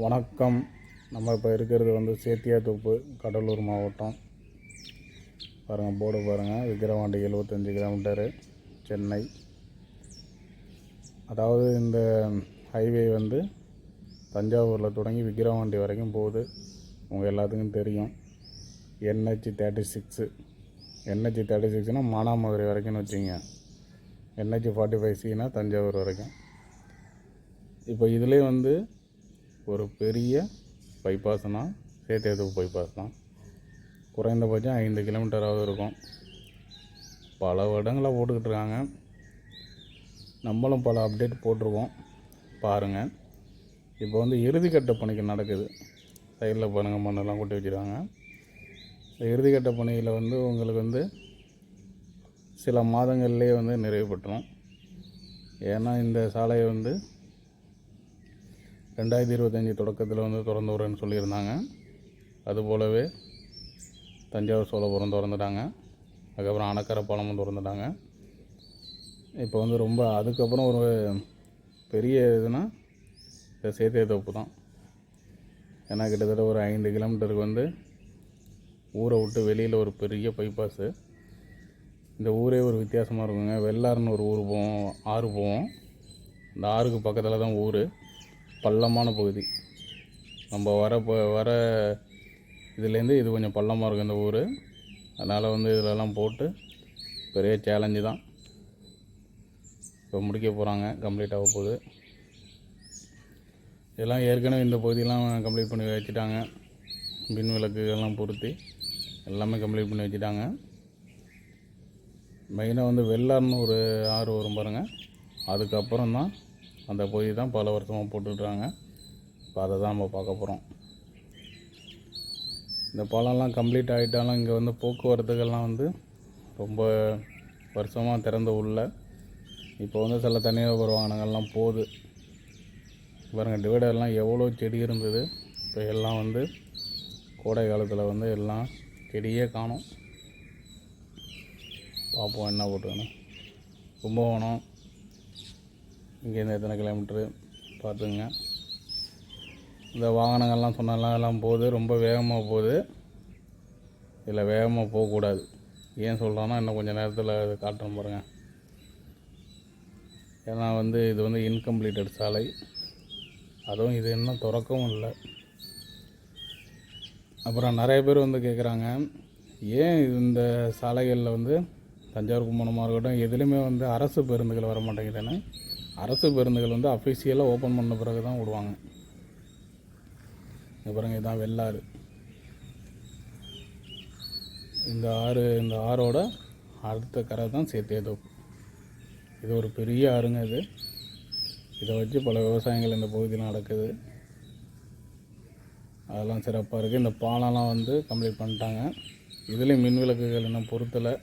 வணக்கம். நம்ம இப்போ இருக்கிறது வந்து சேத்தியாத்தோப்பு கடலூர் மாவட்டம். பாருங்கள் போர்டு பாருங்கள் விக்கிரவாண்டி எழுபத்தஞ்சி கிலோமீட்டரு சென்னை. அதாவது இந்த ஹைவே வந்து தஞ்சாவூரில் தொடங்கி விக்கிரவாண்டி வரைக்கும் போகுது. உங்கள் எல்லாத்துக்கும் தெரியும். NH thirty six NH thirty சிக்ஸ்னால் Manamadurai வரைக்கும்னு வச்சுங்க என்ஹெச் ஃபார்ட்டி ஃபைவ் சினா தஞ்சாவூர் வரைக்கும். இப்போ இதிலே வந்து ஒரு பெரிய பைபாஸ்னால் சேத்தியாத்தோப்பு பைபாஸ் தான் குறைந்தபட்சம் ஐந்து கிலோமீட்டராவது இருக்கும். பல வருடங்களாக போட்டுக்கிட்டு இருக்காங்க. நம்மளும் பல அப்டேட் போட்டிருக்கோம். பாருங்கள் இப்போ வந்து இறுதிக்கட்ட பணிக்கு நடக்குது. சைடில் பாருங்கள் மண்ணெல்லாம் கொட்டி வச்சுருக்காங்க. இந்த இறுதிக்கட்ட பணியில் வந்து உங்களுக்கு வந்து சில மாதங்கள்லேயே வந்து நிறைவு பெற்றோம். ஏன்னா இந்த சாலையை வந்து ரெண்டாயிரத்தி இருபத்தஞ்சி தொடக்கத்தில் வந்து திறந்து விடுறேன்னு சொல்லியிருந்தாங்க அதுபோலவே தஞ்சாவூர் சோழபுரம் திறந்துட்டாங்க. அதுக்கப்புறம் அணக்கரை பாலமும் திறந்துட்டாங்க. இப்போ வந்து ரொம்ப அதுக்கப்புறம் ஒரு பெரிய இதுனால் இந்த சேத்திய தோப்பு தான். ஏன்னா கிட்டத்தட்ட ஒரு ஐந்து கிலோமீட்டருக்கு வந்து ஊரை விட்டு வெளியில் ஒரு பெரிய பைபாஸு இந்த ஊரே ஒரு வித்தியாசமாக இருக்குங்க. வெள்ளாறுன்னு ஒரு ஊர் போவோம் ஆறு போவோம். இந்த ஆறுக்கு பக்கத்தில் தான் ஊர். பள்ளமான பகுதி. நம்ம வர ப- வர இதுலேருந்து இது கொஞ்சம் பள்ளமாக இருக்கும் இந்த ஊர். அதனால் வந்து இதிலெல்லாம் போட்டு பெரிய சேலஞ்சு தான். இப்போ முடிக்க போகிறாங்க கம்ப்ளீட் ஆக போகுது. இதெல்லாம் ஏற்கனவே இந்த பகுதியெலாம் கம்ப்ளீட் பண்ணி வச்சுட்டாங்க. மின் விளக்குகள்லாம் பொருத்தி எல்லாமே கம்ப்ளீட் பண்ணி வச்சுட்டாங்க. மெயினாக வந்து வெள்ளார்னு ஒரு ஆறு வரும் பாருங்கள் அதுக்கப்புறம் தான் அந்த பகுதி தான் பல வருஷமாக போட்டுட்றாங்க. இப்போ அதை தான் நம்ம பார்க்க போகிறோம் இந்த பாலம்லாம் கம்ப்ளீட் ஆகிட்டாலும் இங்கே வந்து போக்குவரத்துகள்லாம் வந்து ரொம்ப வருஷமாக திறந்த உள்ள. இப்போ வந்து சில தனியார் வாகனங்கள்லாம் போகுது. பாருங்கள் டிவைடர்லாம் எவ்வளோ செடி இருந்தது. இப்போ எல்லாம் வந்து கோடை காலத்தில் வந்து எல்லாம் செடியே காணும். பார்ப்போம் என்ன போட்டுக்கணும் கும்பகோணம் இங்கேருந்து எத்தனை கிலோமீட்ரு பார்த்துங்க இந்த வாகனங்கள்லாம் சொன்னாலாம் எல்லாம் போகுது ரொம்ப வேகமாக போகுது. இதில் வேகமாக போகக்கூடாது. ஏன் சொல்கிறோன்னா இன்னும் கொஞ்சம் நேரத்தில் அது பாருங்கள் ஏன்னா வந்து இது வந்து இன்கம்ப்ளீட்டட் சாலை. அதுவும் இது இன்னும் திறக்கவும் இல்லை. அப்புறம் நிறைய பேர் வந்து கேட்குறாங்க ஏன் இந்த சாலைகளில் வந்து தஞ்சாவூர் கும்பகோணமாக இருக்கட்டும் எதுலேயுமே வந்து அரசு பேருந்துகள் வர மாட்டேங்குதுன்னு அரசு பேருந்துகள் வந்து அஃபிஷியலாக ஓப்பன் பண்ண பிறகு தான் விடுவாங்க. இங்க பாருங்க இதுதான் வெள்ளாறு. இந்த ஆறு இந்த ஆறோட அடுத்த கரை தான் சேத்தியதோப்பு இது ஒரு பெரிய ஆறுங்க இது. இதை வச்சு பல விவசாயங்கள் இந்த பகுதியில் நடக்குது. அதெல்லாம் சிறப்பாக இருக்குது இந்த பாலம்லாம் வந்து கம்ப்ளீட் பண்ணிட்டாங்க. இதுலேயும் மின் விளக்குகள் இன்னும் பொருத்தலை.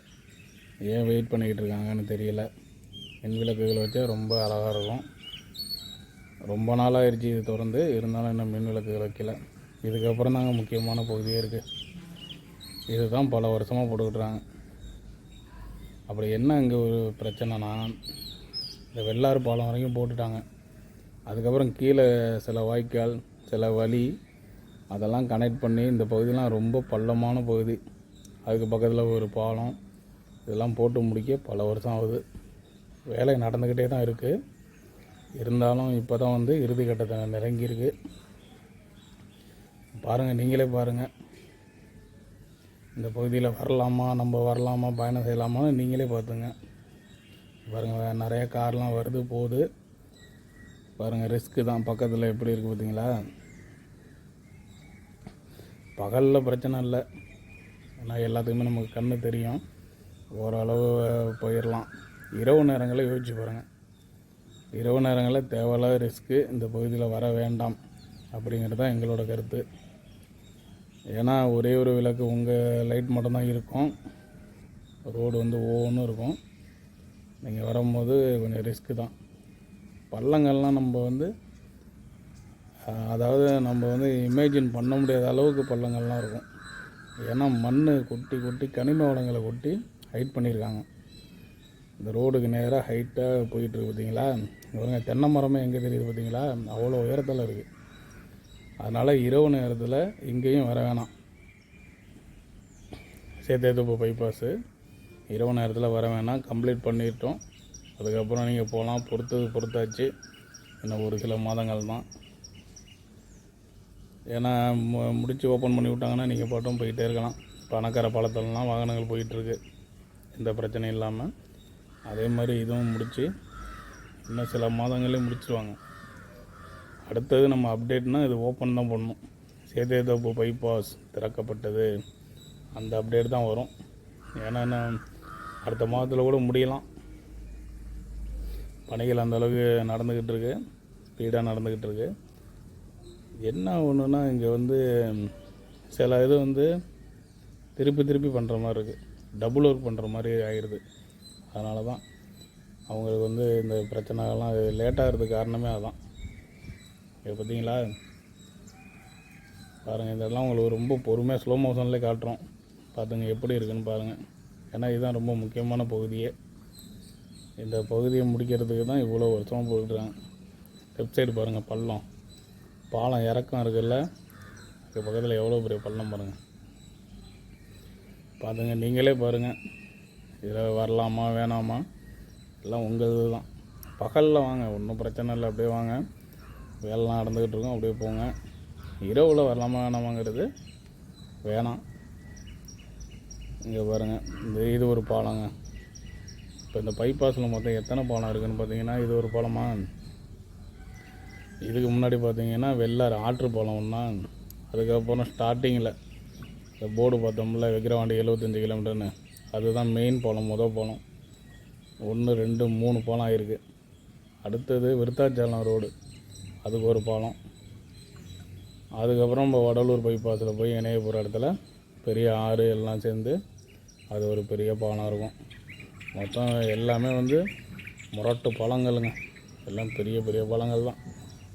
ஏன் வெயிட் பண்ணிக்கிட்டு இருக்காங்கன்னு தெரியல. மின் விளக்குகள் வச்சா ரொம்ப அழகாக இருக்கும். ரொம்ப நாளாகிடுச்சு இது திறந்து. இருந்தாலும் இன்னும் மின் விளக்குகள் வைக்கல. இதுக்கப்புறம் தாங்க முக்கியமான பகுதியே இருக்குது இதுதான் பல வருஷமாக போட்டுக்கிட்டுறாங்க. அப்படி என்ன இங்கே ஒரு பிரச்சனைனா இந்த வெள்ளாறு பாலம் வரைக்கும் போட்டுட்டாங்க. அதுக்கப்புறம் கீழே சில வாய்க்கால் சில வழி அதெல்லாம் கனெக்ட் பண்ணி இந்த பகுதியெலாம் ரொம்ப பள்ளமான பகுதி. அதுக்கு பக்கத்தில் ஒரு பாலம் இதெல்லாம் போட்டு முடிக்க பல வருஷம் ஆகுது. வேலை நடந்துக்கிட்டே தான் இருக்குது இருந்தாலும் இப்போ தான் வந்து இறுதி கட்டத்தை நெருங்கியிருக்கு. பாருங்கள் நீங்களே பாருங்கள் இந்த பகுதியில் வரலாமா நம்ம வரலாமா பயணம் செய்யலாமான்னு நீங்களே பார்த்துங்க. பாருங்கள் நிறைய கார்லாம் வருது போகுது. பாருங்கள் ரிஸ்க்கு தான். பக்கத்தில் எப்படி இருக்குது பார்த்தீங்களா? பகலில் பிரச்சனை இல்லை. ஏன்னா எல்லாத்துக்குமே நமக்கு கண்ணு தெரியும். ஓரளவு போயிடலாம் இரவு நேரங்களில் யோசிச்சு பாருங்கள் இரவு நேரங்களில் தேவையில்லாத ரிஸ்க்கு இந்த பகுதியில் வர வேண்டாம் அப்படிங்கிறது தான் எங்களோட கருத்து. ஏன்னா ஒரே ஒரு விளக்கு உங்கள் லைட் மட்டும்தான் இருக்கும். ரோடு வந்து ஒவ்வொன்றும் இருக்கும். நீங்கள் வரும்போது கொஞ்சம் ரிஸ்க்கு தான். பள்ளங்கள்லாம் நம்ம வந்து அதாவது நம்ம வந்து இமேஜின் பண்ண முடியாத அளவுக்கு பள்ளங்கள்லாம் இருக்கும். ஏன்னா மண் கொட்டி கொட்டி கனிம வளங்களை கொட்டி ஹைட் பண்ணியிருக்காங்க. இந்த ரோடுக்கு நேராக ஹைட்டாக போயிட்டுருக்கு பார்த்தீங்களா இங்க தென்னை மரமே எங்கே தெரியுது பார்த்தீங்களா அவ்வளோ உயரத்தில் இருக்குது அதனால் இரவு நேரத்தில் இங்கேயும் வர வேணாம். சேத்தேத்துப்பு பைபாஸு இரவு நேரத்தில் வர வேணாம். கம்ப்ளீட் பண்ணிட்டோம். அதுக்கப்புறம் நீங்கள் போகலாம் பொறுத்தது பொறுத்தாச்சு. இன்னும் ஒரு சில மாதங்கள் தான். ஏன்னா மு ஓப்பன் பண்ணி விட்டாங்கன்னா நீங்கள் பாட்டும் போயிட்டே இருக்கலாம். பணக்கார பாலத்திலலாம் வாகனங்கள் போயிட்டுருக்கு எந்த பிரச்சனையும் இல்லாமல் அதே மாதிரி இதுவும் முடித்து இன்னும் சில மாதங்களே முடிச்சிருவாங்க. அடுத்தது நம்ம அப்டேட்னால் இது ஓப்பன் தான் பண்ணணும். சேதேதோப்பு பைபாஸ் திறக்கப்பட்டது. அந்த அப்டேட் தான் வரும். ஏன்னா இன்னும் அடுத்த மாதத்தில் கூட முடியலாம். பணிகள் அந்த அளவுக்கு நடந்துக்கிட்டு இருக்கு. ஸ்பீடாக நடந்துக்கிட்டு இருக்கு. என்ன ஒன்றுனா இங்கே வந்து சில இது வந்து திருப்பி திருப்பி பண்ணுற மாதிரி இருக்குது டபுள் ஒர்க் பண்ணுற மாதிரி ஆகிடுது அதனால தான் அவங்களுக்கு வந்து இந்த பிரச்சனைகள்லாம் லேட்டாகிறதுக்கு காரணமே அதுதான் இப்போ பார்த்தீங்களா பாருங்கள் இதெல்லாம் உங்களுக்கு ரொம்ப பொறுமையாக ஸ்லோ மோஷன்லேயே காட்டுறோம். பார்த்துங்க எப்படி இருக்குன்னு பாருங்கள் ஏன்னா இதுதான் ரொம்ப முக்கியமான பகுதியே. இந்த பகுதியை முடிக்கிறதுக்கு தான் இவ்வளோ வருஷமாக போட்டுருக்காங்க லெஃப்ட் சைடு பாருங்கள் பள்ளம். பாலம் இறக்கம் இருக்குல்ல? அதுக்கு பக்கத்தில் எவ்வளோ பெரிய பள்ளம் பாருங்கள் பார்த்துங்க நீங்களே பாருங்கள் இதில் வரலாமா வேணாமா? எல்லாம் உங்கள் இது தான் பகலில் வாங்க ஒன்றும் பிரச்சனை இல்லை. அப்படியே வாங்க. வேலைலாம் நடந்துக்கிட்டு இருக்கோம் அப்படியே போங்க. இரவில் வரலாமா வேணாமாங்கிறது வேணாம். இங்கே பாருங்கள் இந்த இது ஒரு பாலங்க. இப்போ இந்த பைபாஸில் மொத்தம் எத்தனை பாலம் இருக்குதுன்னு பார்த்தீங்கன்னா இது ஒரு பாலமா? இதுக்கு முன்னாடி பார்த்தீங்கன்னா வெள்ளாறு ஆற்று பாலம் ஒன்றா அதுக்கப்புறம் ஸ்டார்டிங்கில் இந்த போர்டு பார்த்தோம்ல விக்கிரவாண்டி எழுபத்தஞ்சி கிலோமீட்டர்னு அதுதான் மெயின் பாலம் முத பாலம் ஒன்று ரெண்டு மூணு பாலம் ஆயிருக்கு அடுத்தது விருத்தாச்சலம் ரோடு அதுக்கு ஒரு பாலம். அதுக்கப்புறம் இப்போ வடலூர் பைபாஸில் போய் இணைய போகிற இடத்துல பெரிய ஆறு எல்லாம் சேர்ந்து அது ஒரு பெரிய பாலம் இருக்கும். மொத்தம் எல்லாமே வந்து முரட்டு பழங்களுங்க எல்லாம் பெரிய பெரிய பழங்கள் தான்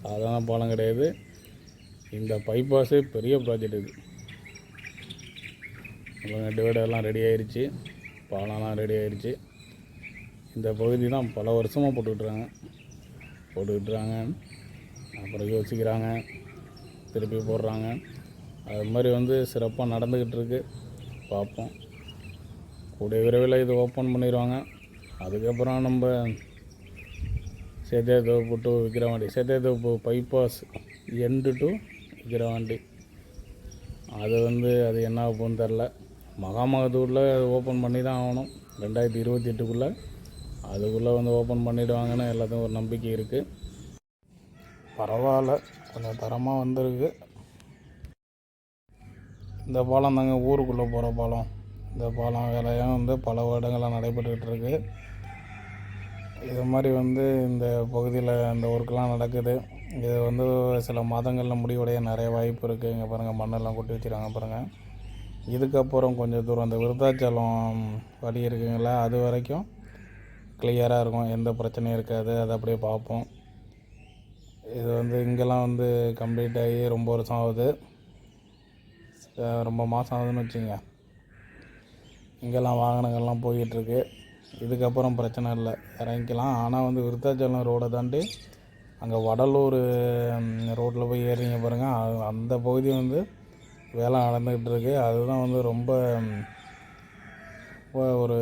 சாதாரண பாலம் கிடையாது. இந்த பைபாஸே பெரிய ப்ராஜெக்ட் இது. அப்புறம் டிவைடர்லாம் ரெடி ஆயிருச்சு. பாலம்லாம் ரெடி ஆயிருச்சு. இந்த பகுதி தான் பல வருஷமாக போட்டுக்கிட்டுறாங்க போட்டுக்கிட்டுறாங்க அப்புறம் யோசிக்கிறாங்க. திருப்பி போடுறாங்க. அது மாதிரி வந்து சிறப்பாக நடந்துக்கிட்டு இருக்கு பார்ப்போம். கூடிய விரைவில் இது ஓப்பன் பண்ணிடுவாங்க. அதுக்கப்புறம் நம்ம Sethiyathoppu to Vikravandi Sethiyathoppu bypass end to Vikravandi அது வந்து அது என்ன ஆகும்னு தெரில. மகாமகத்தூரில் ஓப்பன் பண்ணி தான் ஆகணும். ரெண்டாயிரத்தி இருபத்தி எட்டுக்குள்ளே அதுக்குள்ளே வந்து ஓப்பன் பண்ணிவிடுவாங்கன்னு எல்லாத்துக்கும் ஒரு நம்பிக்கை இருக்குது பரவாயில்ல. கொஞ்சம் தரமாக வந்திருக்கு. இந்த பாலம் தாங்க ஊருக்குள்ளே போகிற பாலம். இந்த பாலம் வேலையாக வந்து பல வருடங்களாக நடைபெற்றுக்கிட்டு இது மாதிரி வந்து இந்த பகுதியில் இந்த ஒர்க்கெலாம் நடக்குது. இது வந்து சில மாதங்களில் முடிவடைய நிறைய வாய்ப்பு இருக்குது இங்கே பாருங்கள் மண்ணெல்லாம் கொட்டி வச்சுருக்காங்க பாருங்கள் இதுக்கப்புறம் கொஞ்சம் தூரம் அந்த விருத்தாச்சலம் வழி இருக்குங்களா அது வரைக்கும் கிளியராக இருக்கும். எந்த பிரச்சனையும் இருக்காது. அதை அப்படியே பார்ப்போம். இது வந்து இங்கெல்லாம் வந்து கம்ப்ளீட் ஆகி ரொம்ப வருஷம் ஆகுது. ரொம்ப மாதம் ஆகுதுன்னு வச்சுங்க. இங்கெல்லாம் வாகனங்கள்லாம் போய்கிட்டுருக்கு இதுக்கப்புறம் பிரச்சனை இல்லை. இறங்கிக்கலாம். ஆனால் வந்து விருத்தாச்சலம் ரோடை தாண்டி அங்கே வடலூர் ரோட்டில் போய் ஏறிங்க பாருங்கள் அந்த பகுதி வந்து வேலை நடந்துக்கிட்டு இருக்கு. அதுதான் வந்து ரொம்ப ரொம்ப ஒரு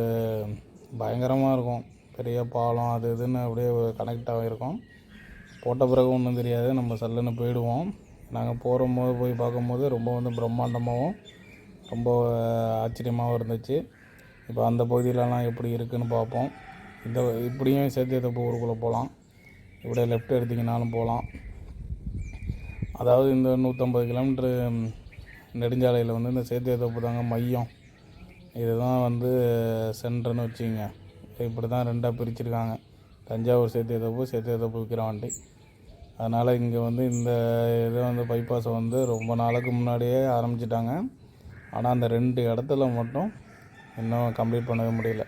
பயங்கரமாக இருக்கும். பெரிய பாலம் அது இதுன்னு அப்படியே கனெக்ட் ஆகிருக்கும் போட்ட பிறகு ஒன்றும் தெரியாது. நம்ம சல்லுன்னு போயிடுவோம். நாங்கள் போகும்போது போய் பார்க்கும்போது ரொம்ப வந்து பிரம்மாண்டமாகவும் ரொம்ப ஆச்சரியமாகவும் இருந்துச்சு. இப்போ அந்த பகுதியிலலாம் எப்படி இருக்குன்னு பார்ப்போம். இந்த இப்படியும் சேர்த்து ஊருக்குள்ளே போகலாம் இப்படியே லெஃப்ட் எடுத்திங்கனாலும் போகலாம் அதாவது இந்த நூற்றம்பது கிலோமீட்ரு நெடுஞ்சாலையில் வந்து இந்த சேத்தியத்தோப்பு தாங்க மையம். இதுதான் வந்து சென்டர்னு வச்சுங்க இப்படி தான் ரெண்டாக பிரிச்சுருக்காங்க. தஞ்சாவூர் சேத்தியத்தோப்பு விற்கிற வண்டி. அதனால் இங்கே வந்து இந்த இதை வந்து பைபாஸை வந்து ரொம்ப நாளுக்கு முன்னாடியே ஆரம்பிச்சிட்டாங்க. ஆனால் அந்த ரெண்டு இடத்துல மட்டும் இன்னும் கம்ப்ளீட் பண்ணவே முடியல.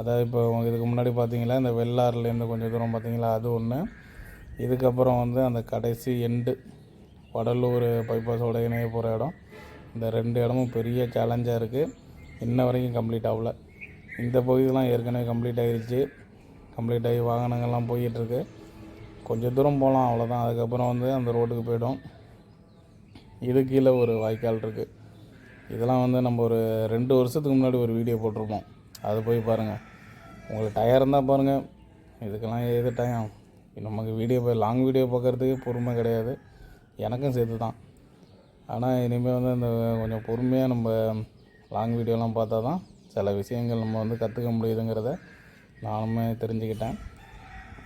அதாவது இப்போ இதுக்கு முன்னாடி பார்த்தீங்களா இந்த வெள்ளாறுலேருந்து கொஞ்சம் தூரம் பார்த்தீங்களா அது ஒன்று இதுக்கப்புறம் வந்து அந்த கடைசி எண்டு வடலூர் பைபாஸோட இணைய போகிற இடம். இந்த ரெண்டு இடமும் பெரிய சேலஞ்சாக இருக்குது இன்ன வரைக்கும் கம்ப்ளீட் ஆகல. இந்த பகுதியெலாம் ஏற்கனவே கம்ப்ளீட் ஆகிருச்சு கம்ப்ளீட் ஆகி வாகனங்கள்லாம் போய்கிட்டுருக்கு கொஞ்சம் தூரம் போகலாம் அவ்வளோதான் அதுக்கப்புறம் வந்து அந்த ரோட்டுக்கு போயிடும். இது கீழே ஒரு வாய்க்கால் இருக்குது இதெல்லாம் வந்து நம்ம ஒரு ரெண்டு வருஷத்துக்கு முன்னாடி ஒரு வீடியோ போட்டிருப்போம். அது போய் பாருங்கள் உங்களுக்கு டயர் இருந்தால் பாருங்கள் இதுக்கெல்லாம் எது டயம் நமக்கு வீடியோ போய் லாங் வீடியோ பார்க்குறதுக்கு பொறுமை கிடையாது. எனக்கும் சேர்த்து தான் ஆனால் இனிமேல் வந்து இந்த கொஞ்சம் பொறுமையாக நம்ம லாங் வீடியோலாம் பார்த்தா தான் சில விஷயங்கள் நம்ம வந்து கற்றுக்க முடியுதுங்கிறத நானுமே தெரிஞ்சுக்கிட்டேன்.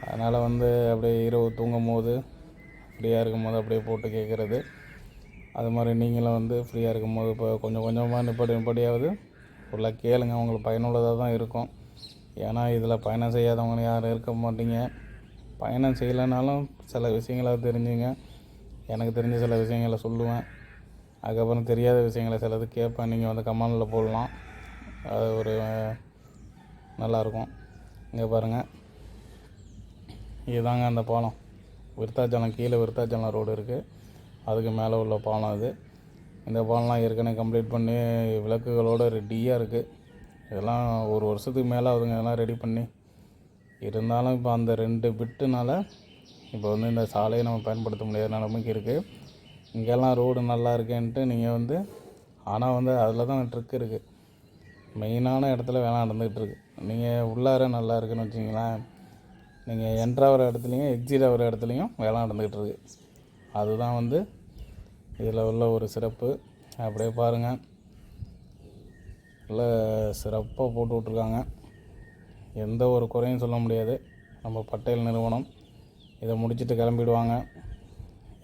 அதனால் வந்து அப்படியே இரவு தூங்கும் போது ஃப்ரீயாக இருக்கும் போது அப்படியே போட்டு கேட்குறது அது மாதிரி நீங்களும் வந்து ஃப்ரீயாக இருக்கும் போது இப்போ கொஞ்சம் கொஞ்சமாக நிப்படி நிப்படியாவது ஃபுல்லாக கேளுங்க. உங்களுக்கு பயனுள்ளதாக தான் இருக்கும். ஏன்னா இதில் பயணம் செய்யாதவங்க யாரும் இருக்க மாட்டீங்க. பயணம் செய்யலைனாலும் சில விஷயங்களை தெரிஞ்சுங்க. எனக்கு தெரிஞ்ச சில விஷயங்களை சொல்லுவேன். அதுக்கப்புறம் தெரியாத விஷயங்களை சிலது கேட்பேன். நீங்கள் வந்து கமெண்டில் போடலாம். அது ஒரு நல்லாயிருக்கும். இங்கே பாருங்கள் இதுதாங்க அந்த பாலம். விருத்தாச்சலம் கீழே விருத்தாச்சலம் ரோடு இருக்குது அதுக்கு மேலே உள்ள பாலம் இது இந்த பாலம்லாம் ஏற்கனவே கம்ப்ளீட் பண்ணி விளக்குகளோடு ரெடியாக இருக்குது இதெல்லாம் ஒரு வருஷத்துக்கு மேலே ஆகுதுங்க. இதெல்லாம் ரெடி பண்ணி. இருந்தாலும் இப்போ அந்த ரெண்டு பிட்டுனால இப்போ வந்து இந்த சாலையை நம்ம பயன்படுத்த முடியாத நிலைமைக்கு இருக்குது இங்கெல்லாம் ரோடு நல்லா இருக்கேன்ட்டு நீங்கள் வந்து ஆனால் வந்து அதில் தான் ட்ரிக் இருக்குது மெயினான இடத்துல வேலை நடந்துகிட்ருக்கு நீங்கள் உள்ளார நல்லா இருக்குன்னு வச்சிங்களேன் நீங்கள் என்ட்ராகிற இடத்துலையும் எக்ஸிட் ஆகிற இடத்துலையும் வேலை நடந்துகிட்டு இருக்கு. அதுதான் வந்து இதில் உள்ள ஒரு சிறப்பு. அப்படியே பாருங்கள் நல்லா சிறப்பாக போட்டு விட்ருக்காங்க எந்த ஒரு குறையும் சொல்ல முடியாது. நம்ம பட்டேல் நிறுவனம் இதை முடிச்சுட்டு கிளம்பிடுவாங்க.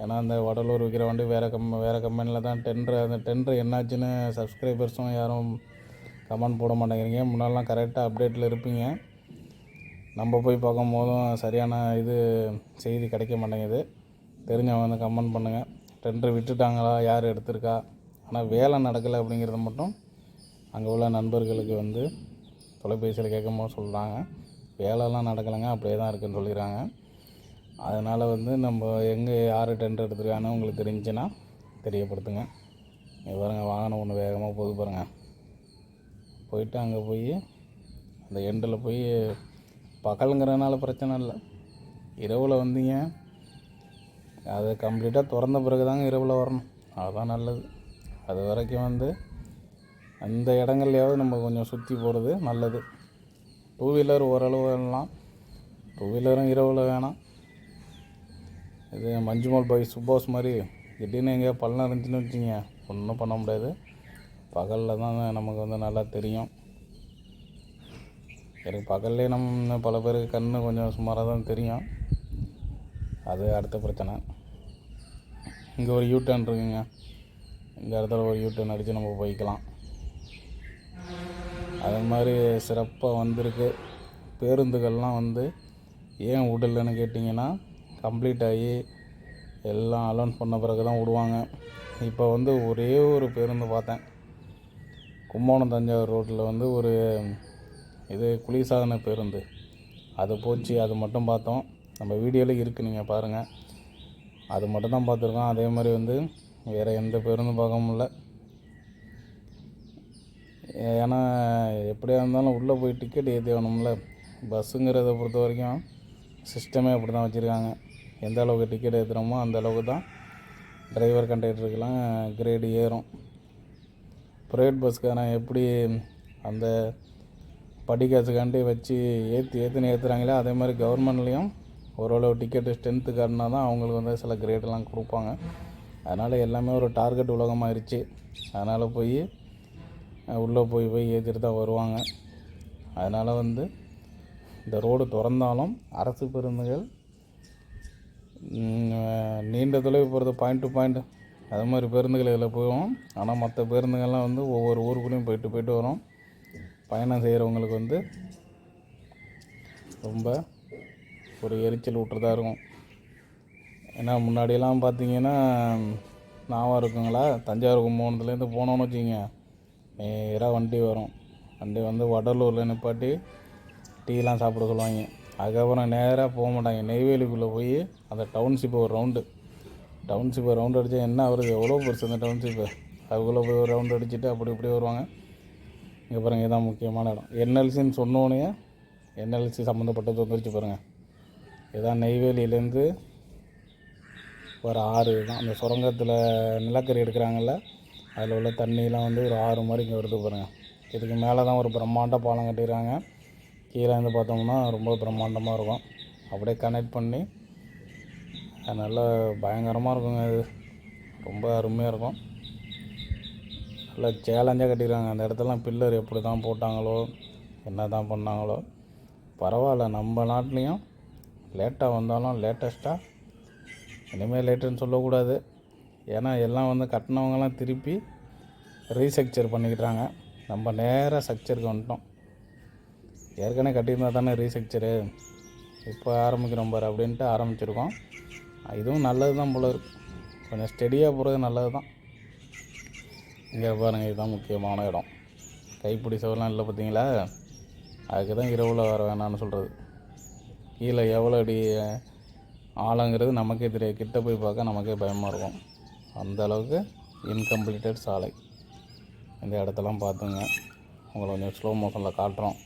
ஏன்னா அந்த வடலூர் விற்கிற வண்டி வேறு கம் வேறு கம்பெனியில் தான் டெண்டர் அந்த டெண்டர் என்னாச்சுன்னு சப்ஸ்கிரைபர்ஸும் யாரும் கமெண்ட் போட மாட்டேங்கிறீங்க. முன்னாடிலாம் கரெக்டாக அப்டேட்டில் இருப்பீங்க. நம்ம போய் பார்க்கும் போதும் சரியான இது செய்தி கிடைக்க மாட்டேங்குது. தெரிஞ்சவங்க வந்து கமெண்ட் பண்ணுங்கள் டெண்டர் விட்டுட்டாங்களா? யார் எடுத்திருக்கா? ஆனால் வேலை நடக்கலை அப்படிங்கிறத மட்டும் அங்கே உள்ள நண்பர்களுக்கு வந்து தொலைபேசியில் கேட்கும்போது சொல்கிறாங்க வேலைலாம் நடக்கலைங்க அப்படியே தான் இருக்குதுன்னு சொல்லிடுறாங்க. அதனால் வந்து நம்ம எங்கே யார் டெண்டர் எடுத்துருக்கான்னு உங்களுக்கு தெரிஞ்சுன்னா தெரியப்படுத்துங்க. இங்கே பாருங்கள் வாகனம் ஒன்று வேகமாக போகுது பாருங்கள் போயிட்டு அங்கே போய் அந்த எண்டில் போய் பகலுங்கிறனால பிரச்சனை இல்லை. இரவில் வந்தீங்க அது கம்ப்ளீட்டாக திறந்த பிறகு தாங்க இரவில் வரணும். அதுதான் நல்லது. அது வரைக்கும் வந்து அந்த இடங்கள்லையாவது நம்ம கொஞ்சம் சுற்றி போகிறது நல்லது. டூ வீலர் ஓரளவு வேணலாம் டூ வீலரும் இரவில் வேணாம். இது மஞ்சுமல் பாய் சுபாஷ் மாதிரி திடீர்னு எங்கேயா பள்ளம் இருந்துச்சுன்னு வச்சுங்க ஒன்றும் பண்ண முடியாது. பகலில் தான் நமக்கு வந்து நல்லா தெரியும். எனக்கு பகல்லே நம்ம பல பேருக்கு கண் கொஞ்சம் சுமாராக தான் தெரியும். அது அடுத்த பிரச்சனை. இங்கே ஒரு யூ டர்ன் இருக்குங்க. இந்த இடத்துல ஒரு யூ டர்ன் அடித்து நம்ம போய்க்கலாம். அது மாதிரி சிறப்பாக வந்திருக்கு. பேருந்துகள்லாம் வந்து ஏன் விடலன்னு கேட்டிங்கன்னா கம்ப்ளீட் ஆகி எல்லாம் அலௌன்ஸ் பண்ண பிறகு தான் விடுவாங்க. இப்போ வந்து ஒரே ஒரு பேருந்து பார்த்தேன். கும்பகோணம் தஞ்சாவூர் ரோட்டில் வந்து ஒரு இது குளிர்சாதன பேருந்து அது போச்சு அது மட்டும் பார்த்தோம். நம்ம வீடியோவில் இருக்குது நீங்கள் பாருங்கள் அது மட்டும் தான் பார்த்துருக்கோம். அதே மாதிரி வந்து வேறு எந்த பேருந்தும் பார்க்க முடில ஏன்னா எப்படியா இருந்தாலும் உள்ளே போய் டிக்கெட் ஏற்றி வேணும்ல பஸ்ஸுங்கிறத பொறுத்த வரைக்கும் சிஸ்டமே அப்படி தான் வச்சுருக்காங்க. எந்த அளவுக்கு டிக்கெட் ஏற்றுறோமோ அந்த அளவுக்கு தான் டிரைவர் கண்டக்டருக்கெல்லாம் கிரேடு ஏறும். ப்ரைவேட் பஸ்காரன் எப்படி அந்த படிக்காசுக்காண்டி வச்சு ஏற்றி ஏற்றுன்னு ஏற்றுறாங்களோ அதே மாதிரி கவர்மெண்ட்லேயும் ஓரளவு டிக்கெட்டு ஸ்ட்ரென்த்து காட்டினா தான் அவங்களுக்கு வந்து சில கிரேடெல்லாம் கொடுப்பாங்க. அதனால் எல்லாமே ஒரு டார்கெட் உலகமாயிருச்சு. அதனால் போய் உள்ளே போய் போய் ஏற்றிட்டு தான் வருவாங்க. அதனால் வந்து இந்த ரோடு திறந்தாலும் அரசு பேருந்துகள் நீண்ட தொலைவு போகிறது பாயிண்ட் டு பாயிண்ட் அது மாதிரி பேருந்துகள் இதில் போகும் ஆனால் மற்ற பேருந்துகள்லாம் வந்து ஒவ்வொரு ஊருக்குள்ளேயும் போயிட்டு போயிட்டு வரும். பயணம் செய்கிறவங்களுக்கு வந்து ரொம்ப ஒரு எரிச்சல் விட்டுறதா இருக்கும். ஏன்னா முன்னாடியெல்லாம் பார்த்தீங்கன்னா நாவாக இருக்குங்களா தஞ்சாவூர் கும்பகோணத்துலேருந்து போனோன்னு வச்சுக்கோங்க. நேராக வண்டி வரும். வண்டி வந்து வடலூரில் நிப்பாட்டி டீலாம் சாப்பிட சொல்லுவாங்க. அதுக்கப்புறம் நேராக போக மாட்டாங்க. நெய்வேலிக்குள்ளே போய் அந்த டவுன்ஷிப்பை ஒரு ரவுண்டு டவுன்ஷிப்பை ரவுண்டு அடித்தா என்ன வருது எவ்வளோ பெருசு அந்த டவுன்ஷிப்பு அதுக்குள்ளே போய் ஒரு ரவுண்டு அடிச்சுட்டு அப்படி இப்படி வருவாங்க. இங்கே பாருங்கள் இதுதான் முக்கியமான இடம். என்எல்சின்னு சொன்னோன்னே என்எல்சி சம்மந்தப்பட்டது வந்துருச்சு பாருங்கள் இதுதான் நெய்வேலியிலேருந்து ஒரு ஆறு தான். அந்த சுரங்கத்தில் நிலக்கரி எடுக்கிறாங்கல்ல அதில் உள்ள தண்ணியெலாம் வந்து ஒரு ஆறு மாதிரி இங்கே வருது பாருங்கள் இதுக்கு மேலே தான் ஒரு பிரம்மாண்ட பாலம் கட்டிடுறாங்க கீழே இருந்து பார்த்தோம்னா ரொம்ப பிரம்மாண்டமாக இருக்கும். அப்படியே கனெக்ட் பண்ணி அது நல்லா பயங்கரமாக இருக்குங்க இது. ரொம்ப அருமையாக இருக்கும். நல்லா சேலஞ்சாக கட்டிடுறாங்க அந்த இடத்துலலாம் பில்லர் எப்படி தான் போட்டாங்களோ என்ன தான் பண்ணாங்களோ பரவாயில்ல. நம்ம நாட்டிலையும் லேட்டாக வந்தாலும் லேட்டஸ்ட்டாக இனிமேல் லேட்டுன்னு சொல்லக்கூடாது. ஏன்னா எல்லாம் வந்து கட்டினவங்கலாம் திருப்பி ரீஸ்ட்ரக்சர் பண்ணிக்கிட்டாங்க. நம்ம நேராக ஸ்ட்ரக்சருக்கு வந்துட்டோம். ஏற்கனவே கட்டியிருந்தா தானே ரீஸ்ட்ரக்சரு இப்போ ஆரம்பிக்கிறோம் பாரு அப்படின்ட்டு ஆரம்பிச்சிருக்கோம். இதுவும் நல்லது தான் போல இருக்கு. கொஞ்சம் ஸ்டெடியாக போகிறது நல்லது தான். இங்கே பாருங்கள் இதுதான் முக்கியமான இடம். கைப்பிடி சவெல்லாம் இல்லை பார்த்தீங்களா அதுக்கு தான் இரவில் வர வேணாம்னு சொல்கிறது கீழே எவ்வளோ அடி ஆழங்கிறது நமக்கே தெரியாது. கிட்ட போய் பார்க்க நமக்கே பயமாக இருக்கும். அந்த அளவுக்கு இன்கம்ப்ளீட்டட் சாலை. இந்த இடத்தெல்லாம் பார்த்துங்க. உங்களை கொஞ்சம் ஸ்லோ மோஷனில் காட்டுறோம்.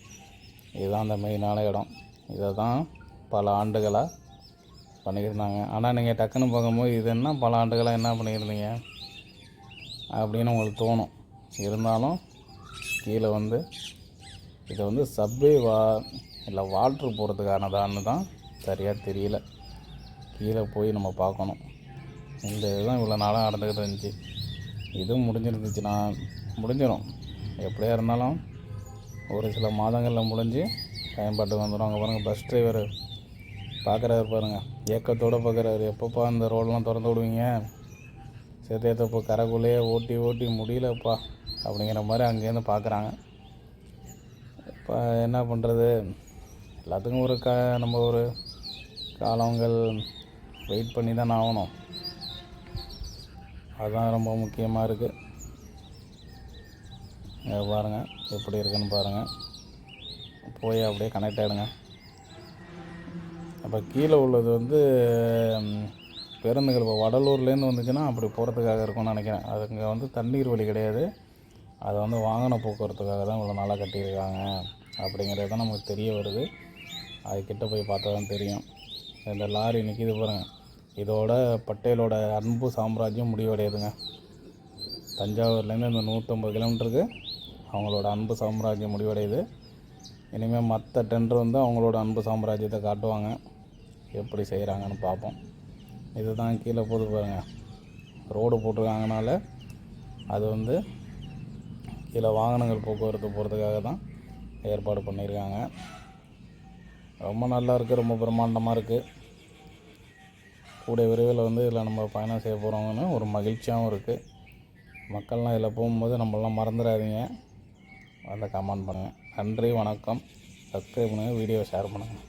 இதுதான் அந்த மெயினான இடம். இதை தான் பல ஆண்டுகளாக பண்ணியிருந்தாங்க ஆனால் நீங்கள் டக்குன்னு பார்க்கும்போது இது என்ன பல ஆண்டுகளாக என்ன பண்ணியிருந்தீங்க அப்படின்னு உங்களுக்கு தோணும். இருந்தாலும் கீழே வந்து இதை வந்து சப்வே வா இல்லை வாட்ரு போகிறதுக்கானதான்னு தான் சரியாக தெரியல. கீழே போய் நம்ம பார்க்கணும். இந்த இதுதான் இவ்வளோ நாளாக நடந்துக்கிட்டு இருந்துச்சு. இதுவும் முடிஞ்சிருந்துச்சுன்னா முடிஞ்சிடும் எப்படியா இருந்தாலும் ஒரு சில மாதங்களில் முடிஞ்சு பயன்பாட்டுக்கு வந்துடும் அங்கே பாருங்கள் பஸ் டிரைவர் பார்க்குறாரு பாருங்கள் ஏக்கத்தோடு பார்க்குறாரு எப்பப்பா இந்த ரோடெலாம் திறந்து விடுவீங்க? சேத்தியத்தப்போ கரைக்குள்ளேயே ஓட்டி ஓட்டி முடியலப்பா அப்படிங்கிற மாதிரி அங்கேருந்து பார்க்குறாங்க இப்போ என்ன பண்ணுறது எல்லாத்துக்கும் ஒரு க நம்ம ஒரு காலங்கள் வெயிட் பண்ணி தான் ஆகணும். அதுதான் ரொம்ப முக்கியமாக இருக்குது பாருங்கள் எப்படி இருக்குன்னு பாருங்கள் போய் அப்படியே கனெக்ட் ஆகிடுங்க அப்போ கீழே உள்ளது வந்து பேருந்துகள் இப்போ வடலூர்லேருந்து வந்துச்சுன்னா அப்படி போகிறதுக்காக இருக்கும்னு நினைக்கிறேன். அது இங்கே வந்து தண்ணீர் வழி கிடையாது. அதை வந்து வாகன போக்குவரத்துக்காக தான் இவ்வளோ நாளாக கட்டியிருக்காங்க அப்படிங்கிறது தான் நமக்கு தெரிய வருது. அது கிட்டே போய் பார்த்தா தான் தெரியும். இந்த லாரி நிற்கிது பாருங்கள் இதோட பட்டேலோட அன்பு சாம்ராஜ்யம் முடிவடையுதுங்க. தஞ்சாவூர்லேருந்து இந்த நூற்றம்பது கிலோமீட்டருக்கு அவங்களோட அன்பு சாம்ராஜ்யம் முடிவடையுது. இனிமேல் மற்ற டெண்டர் வந்து அவங்களோட அன்பு சாம்ராஜ்யத்தை காட்டுவாங்க. எப்படி செய்கிறாங்கன்னு பார்ப்போம். இதுதான் கீழே போது பாருங்க. ரோடு போட்டிருக்காங்கனால அது வந்து கீழே வாகனங்கள் போக்குவரத்து போகிறதுக்காக தான் ஏற்பாடு பண்ணியிருக்காங்க. ரொம்ப நல்லா இருக்குது ரொம்ப பிரம்மாண்டமாக இருக்குது கூடிய விரைவில் வந்து இதில் நம்ம பயணம் செய்ய போகிறோங்கன்னு ஒரு மகிழ்ச்சியாகவும் இருக்குது மக்கள்லாம் இதில் போகும்போது நம்மளாம் மறந்துடாதீங்க. வந்து கமெண்ட் பண்ணுங்கள் நன்றி வணக்கம். சப்ஸ்கிரைப் பண்ணுங்கள் வீடியோ ஷேர் பண்ணுங்கள்